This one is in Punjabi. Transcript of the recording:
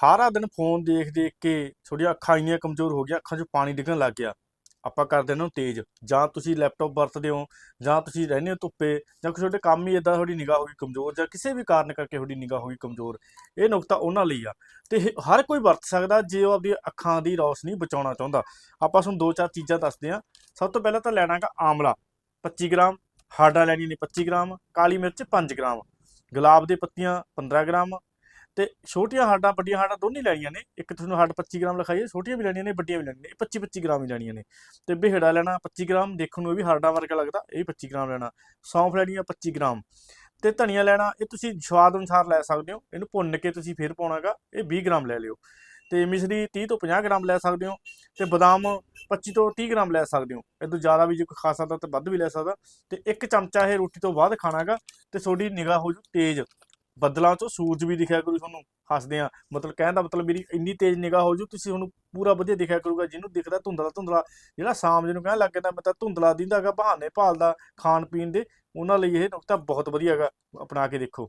ਸਾਰਾ ਦਿਨ ਫੋਨ ਦੇਖ ਦੇਖ ਕੇ ਤੁਹਾਡੀਆਂ ਅੱਖਾਂ ਇੰਨੀਆਂ ਕਮਜ਼ੋਰ ਹੋ ਗਈਆਂ, ਅੱਖਾਂ 'ਚੋਂ ਪਾਣੀ ਡਿੱਗਣ ਲੱਗ ਗਿਆ। ਆਪਾਂ ਕਰਦੇ ਇਹਨਾਂ ਨੂੰ ਤੇਜ਼। ਜਾਂ ਤੁਸੀਂ ਲੈਪਟਾਪ ਵਰਤਦੇ ਹੋ, ਜਾਂ ਤੁਸੀਂ ਰਹਿੰਦੇ ਹੋ ਧੁੱਪੇ, ਜਾਂ ਕੁਛ ਤੁਹਾਡੇ ਕੰਮ ਹੀ ਇਦਾਂ ਤੁਹਾਡੀ ਨਿਗਾਹ ਹੋ ਗਈ ਕਮਜ਼ੋਰ, ਜਾਂ ਕਿਸੇ ਵੀ ਕਾਰਨ ਕਰਕੇ ਤੁਹਾਡੀ ਨਿਗਾਹ ਹੋ ਗਈ ਕਮਜ਼ੋਰ, ਇਹ ਨੁਕਤਾ ਉਹਨਾਂ ਲਈ ਆ। ਤੇ ਹਰ ਕੋਈ ਵਰਤ ਸਕਦਾ ਜੇ ਉਹ ਆਪਣੀ ਅੱਖਾਂ ਦੀ ਰੌਸ਼ਨੀ ਬਚਾਉਣਾ ਚਾਹੁੰਦਾ। ਆਪਾਂ ਤੁਹਾਨੂੰ ਦੋ ਚਾਰ ਚੀਜ਼ਾਂ ਦੱਸਦੇ ਹਾਂ। ਸਭ ਤੋਂ ਪਹਿਲਾਂ ਤਾਂ ਲੈਣਾਗਾ ਆਮਲਾ 25 ਗ੍ਰਾਮ, ਹਾਰਡਾਂ ਲੈਣੀਆਂ ਨੇ 25 ਗ੍ਰਾਮ, ਕਾਲੀ ਮਿਰਚ 5 ਗ੍ਰਾਮ, ਗੁਲਾਬ ਦੇ ਪੱਤੀਆਂ 15 ਗ੍ਰਾਮ ਤੇ ਛੋਟੀਆਂ ਹਾਰਡਾਂ ਵੱਡੀਆਂ ਹਾਰਡਾਂ ਦੋਨੇ ਲੈਣੀਆਂ ਨੇ। ਇੱਕ ਤੁਹਾਨੂੰ ਹਾਰਡ 25 ਗ੍ਰਾਮ ਲਿਖਾਈ ਹੈ ਛੋਟੀਆਂ ਵੀ ਲੈਣੀਆਂ ਨੇ, ਵੱਡੀਆਂ ਵੀ ਲੈਣੀਆਂ ਨੇ। 25 25 ਗ੍ਰਾਮ ਹੀ ਲੈਣੀਆਂ ਨੇ। ਤੇ ਬਿਹੜਾ ਲੈਣਾ 25 ਗ੍ਰਾਮ, ਦੇਖਣ ਨੂੰ ਇਹ ਵੀ ਹਾਡਾਂ ਵਰਗਾ ਲੱਗਦਾ, ਇਹ 25 ਗ੍ਰਾਮ ਲੈਣਾ। ਸੌਂਫ ਲੈਣੀ ਆ 25 ਗ੍ਰਾਮ। ਤੇ ਧਨੀਆ ਲੈਣਾ, ਇਹ ਤੁਸੀਂ ਸਵਾਦ ਅਨੁਸਾਰ ਲੈ ਸਕਦੇ ਹੋ। ਇਹਨੂੰ ਭੁੰਨ ਕੇ ਤੁਸੀਂ ਫਿਰ ਪਾਉਣਾਗਾ, ਇਹ 20 ਗ੍ਰਾਮ ਲੈ ਲਿਓ। ਤੇ ਮਿਸ਼ਰੀ 30 ਤੋਂ 50 ਗ੍ਰਾਮ ਲੈ ਸਕਦੇ ਹੋ। ਤੇ ਬਦਾਮ 25 ਤੋਂ 30 ਗ੍ਰਾਮ ਲੈ ਸਕਦੇ ਹੋ। ਇਹ ਤੋਂ ਜ਼ਿਆਦਾ ਵੀ ਜੇ ਕੋਈ ਖਾ ਸਕਦਾ ਤਾਂ ਵੱਧ ਵੀ ਲੈ ਸਕਦਾ। ਤੇ ਇੱਕ ਚਮਚਾ ਇਹ ਰੋਟੀ ਤੋਂ ਬਾਅਦ ਖਾਣਾਗਾ। ਤੇ ਤੁਹਾਡੀ ਨਿਗਾਹ ਹੋ ਜੂ ਤੇਜ਼। ਬੱਦਲਾਂ 'ਚੋਂ ਸੂਰਜ ਵੀ ਦਿਖਿਆ ਕਰੂ ਤੁਹਾਨੂੰ, ਹੱਸਦੇ ਆ ਮਤਲਬ ਕਹਿਣ ਦਾ ਮਤਲਬ ਮੇਰੀ ਇੰਨੀ ਤੇਜ਼ ਨਿਗਾਹ ਹੋ ਜੂ, ਤੁਸੀਂ ਤੁਹਾਨੂੰ ਪੂਰਾ ਵਧੀਆ ਦਿਖਿਆ ਕਰੂਗਾ, ਜਿਹਨੂੰ ਦਿਖਦਾ ਧੁੰਦਲਾ ਧੁੰਦਲਾ। ਜਿਹੜਾ ਸ਼ਾਮ ਜਿਹਨੂੰ ਕਹਿਣ ਲੱਗ ਜਾਂਦਾ, ਮੈਂ ਤਾਂ ਧੁੰਦਲਾ ਦਿੰਦਾਗਾ ਬਹਾਨੇ ਭਾਲਦਾ ਖਾਣ ਪੀਣ ਦੇ। ਉਹਨਾਂ ਲਈ ਇਹ ਨੁਕਤਾ ਬਹੁਤ ਵਧੀਆ ਹੈਗਾ, ਅਪਣਾ ਕੇ ਦੇਖੋ।